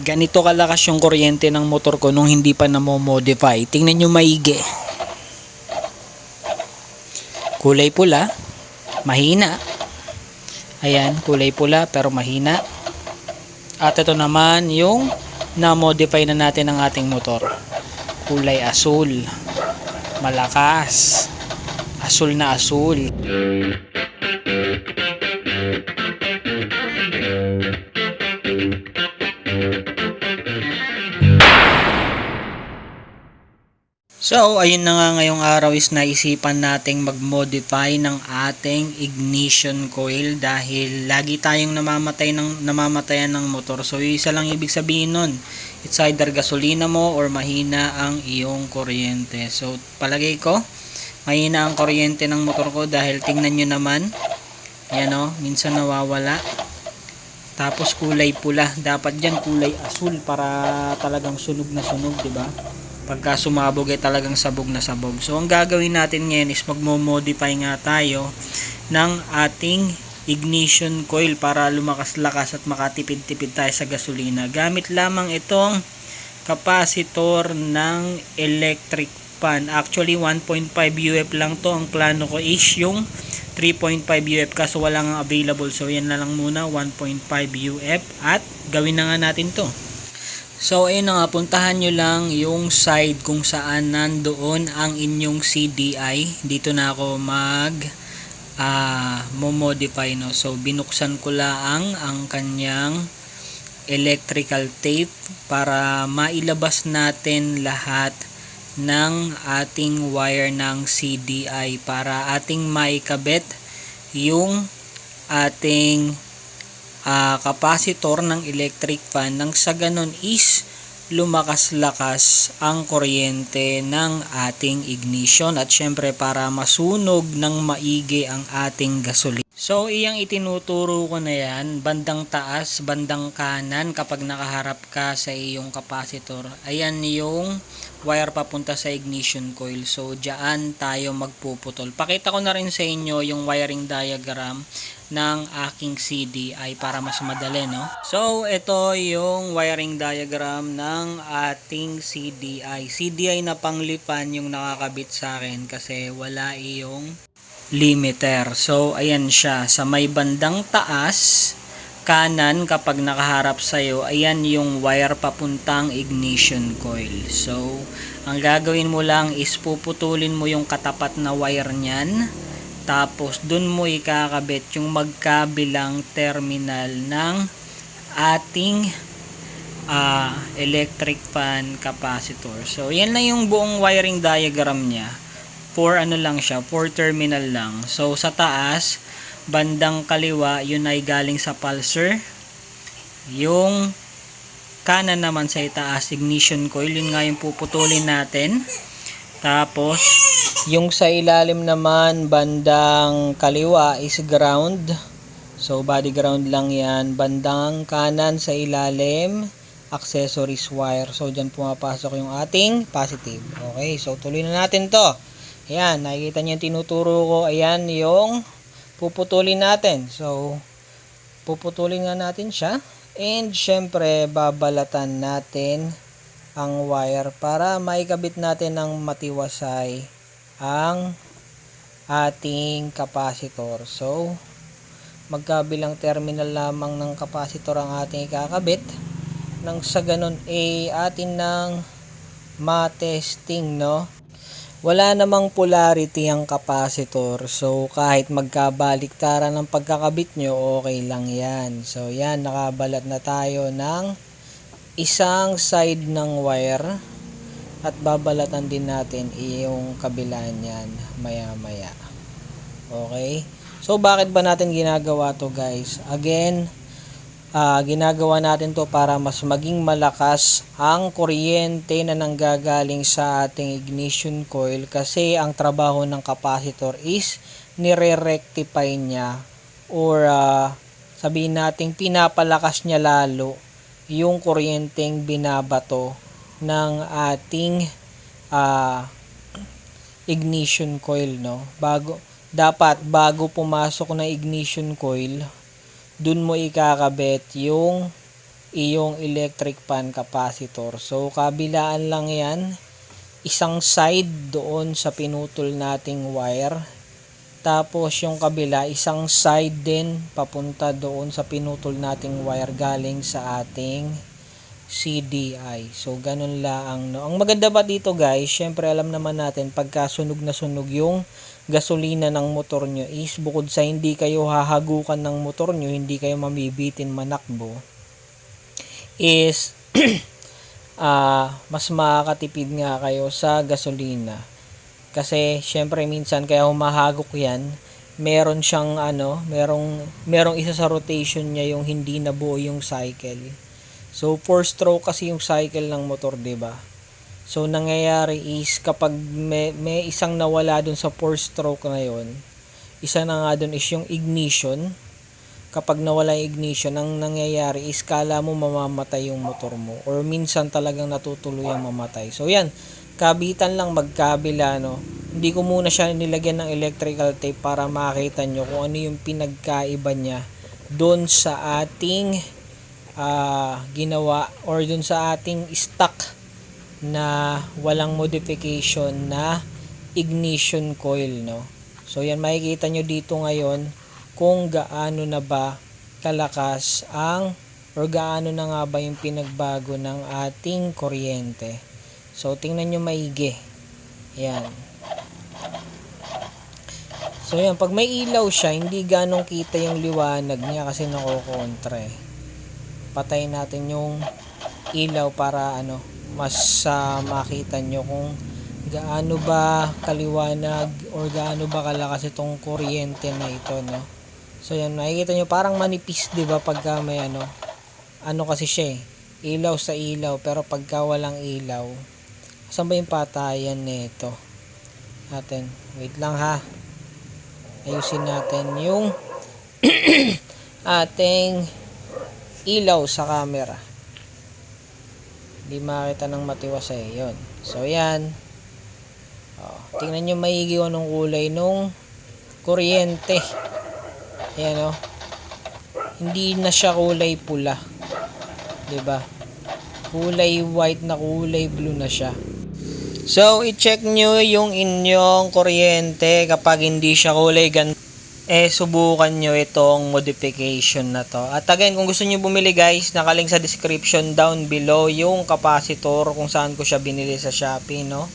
ganito kalakas yung kuryente ng motor ko nung hindi pa namo-modify. Tingnan nyo maigi. Kulay pula, mahina. Ayan, kulay pula pero mahina. At ito naman yung na-modify na natin ang ating motor. Kulay asul. Malakas. Asul na asul. So, ayun na nga ngayong araw is naisipan nating mag-modify ng ating ignition coil dahil lagi tayong namamatay ng namamatayan ng motor. So, isa lang ibig sabihin nun. It's either gasolina mo or mahina ang iyong kuryente. So, palagay ko, mahina ang kuryente ng motor ko dahil tingnan nyo naman, yan o, minsan nawawala. Tapos kulay pula. Dapat dyan kulay asul para talagang sunog na sunog, ba? Pagka sumabog ay talagang sabog na sabog. So ang gagawin natin ngayon is magmo-modify nga tayo ng ating ignition coil para lumakas-lakas at makatipid-tipid tayo sa gasolina. Gamit lamang itong capacitor ng electric fan. Actually 1.5 UF lang to. Ang plano ko is yung 3.5 UF kaso wala nga available. So yan na lang muna 1.5 UF at gawin na nga natin to. So ayun na nga, puntahan nyo lang yung side kung saan nandoon ang inyong CDI. Dito na ako mag ah mo-modify no. So binuksan ko lang ang kanyang electrical tape para mailabas natin lahat ng ating wire ng CDI para ating maikabit yung ating ah, capacitor ng electric fan nang sa ganon is lumakas-lakas ang kuryente ng ating ignition at syempre para masunog ng maigi ang ating gasolina. So iyang itinuturo ko na yan, bandang taas, bandang kanan kapag nakaharap ka sa iyong capacitor. Ayan yung wire papunta sa ignition coil. So diyan tayo magpuputol. Pakita ko na rin sa inyo yung wiring diagram ng aking CDI para mas madali no. So ito yung wiring diagram ng ating CDI. CDI na panglipan yung nakakabit sa akin kasi wala iyong limiter. So ayan siya sa may bandang taas kanan kapag nakaharap sa'yo, ayan yung wire papuntang ignition coil. So, ang gagawin mo lang is puputulin mo yung katapat na wire niyan. Tapos, dun mo ikakabit yung magkabilang terminal ng ating ah, electric fan capacitor. So, yan lang yung buong wiring diagram niya. For ano lang siya, for terminal lang. So, sa taas, bandang kaliwa, yun ay galing sa pulser. Yung kanan naman sa itaas, ignition coil, yun nga yung puputulin natin. Tapos, yung sa ilalim naman, bandang kaliwa is ground. So, body ground lang yan. Bandang kanan sa ilalim, accessories wire. So, dyan pumapasok yung ating positive. Okay, so tuloy na natin to. Ayan, nakikita niyo yung tinuturo ko. Ayan yung puputulin natin. So, puputulin nga natin siya. And, syempre, babalatan natin ang wire para maikabit natin ng matiwasay ang ating capacitor. So, magkabilang terminal lamang ng capacitor ang ating ikakabit. Nang sa ganun, eh, atin ng matesting, no? Wala namang polarity ang capacitor. So, kahit magkabaliktaran ng pagkakabit nyo, okay lang yan. So, yan, nakabalat na tayo ng isang side ng wire at babalatan din natin yung kabila niyan maya maya. Okay? So, bakit ba natin ginagawa to guys? Again, ah, ginagawa natin to para mas maging malakas ang kuryente na nanggagaling sa ating ignition coil kasi ang trabaho ng capacitor is nire-rectify niya or ah, sabihin nating pinapalakas niya lalo yung kuryenteng binabato ng ating ah, ignition coil no? Bago dapat bago pumasok na ignition coil dun mo ikakabit yung iyong electric fan capacitor. So, kabilaan lang yan. Isang side doon sa pinutol nating wire. Tapos, yung kabila, isang side din papunta doon sa pinutol nating wire galing sa ating CDI. So, ganun lang. No? Ang maganda ba dito guys, syempre alam naman natin, pagka sunog na sunog yung gasolina ng motor nyo is bukod sa hindi kayo hahagukan ng motor nyo, hindi kayo mamibitin manakbo, is ah mas makakatipid nga kayo sa gasolina. Kasi syempre minsan kaya humahagok 'yan, meron siyang ano, merong merong isa sa rotation niya yung hindi nabuo yung cycle. So four stroke kasi yung cycle ng motor, ba? So nangyayari is kapag may, may isang nawala dun sa four stroke na yon, isa na nga dun is yung ignition. Kapag nawala yung ignition, ang nangyayari is kala mo mamamatay yung motor mo or minsan talagang natutuluyang mamatay. So yan, kabitan lang magkabila no. Hindi ko muna siya nilagyan ng electrical tape para makita nyo kung ano yung pinagkaiba niya doon sa ating ah, ginawa or doon sa ating stock na walang modification na ignition coil no. So yan makikita nyo dito ngayon kung gaano na ba kalakas ang or gaano na nga ba yung pinagbago ng ating kuryente. So tingnan nyo maigi. Yan. So yan, pag may ilaw siya, hindi ganong kita yung liwanag niya kasi nakokontra eh. Patayin natin yung ilaw para ano, mas ah, makita nyo kung gaano ba kaliwanag or gaano ba kalakas itong kuryente na ito, no? So yan, makikita nyo parang manipis, ba, pagka may ano, ano kasi siya eh, ilaw sa ilaw, pero pagka walang ilaw, saan ba yung patayan nito? Natin, wait lang ha. Ayusin natin yung ating ilaw sa camera. Hindi makita ng matiwas eh. Yun. So, yan. Oh, tingnan nyo maigi kung anong kulay nung kuryente. Ayan oh. Hindi na siya kulay pula. ba? Kulay white na kulay blue na siya. So, i-check nyo yung inyong kuryente kapag hindi siya kulay gan eh subukan nyo itong modification na to. At again, kung gusto nyo bumili guys, nakalink sa description down below yung capacitor kung saan ko siya binili sa Shopee, no?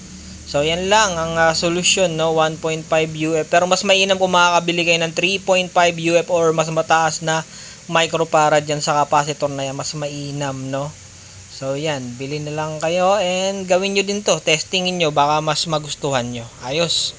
So, yan lang ang uh, solusyon, no? 1.5 UF. Pero mas mainam kung makakabili kayo ng 3.5 UF or mas mataas na microfarad yan sa capacitor na yan. Mas mainam, no? So, yan. Bili na lang kayo and gawin nyo din to. Testingin nyo. Baka mas magustuhan nyo. Ayos.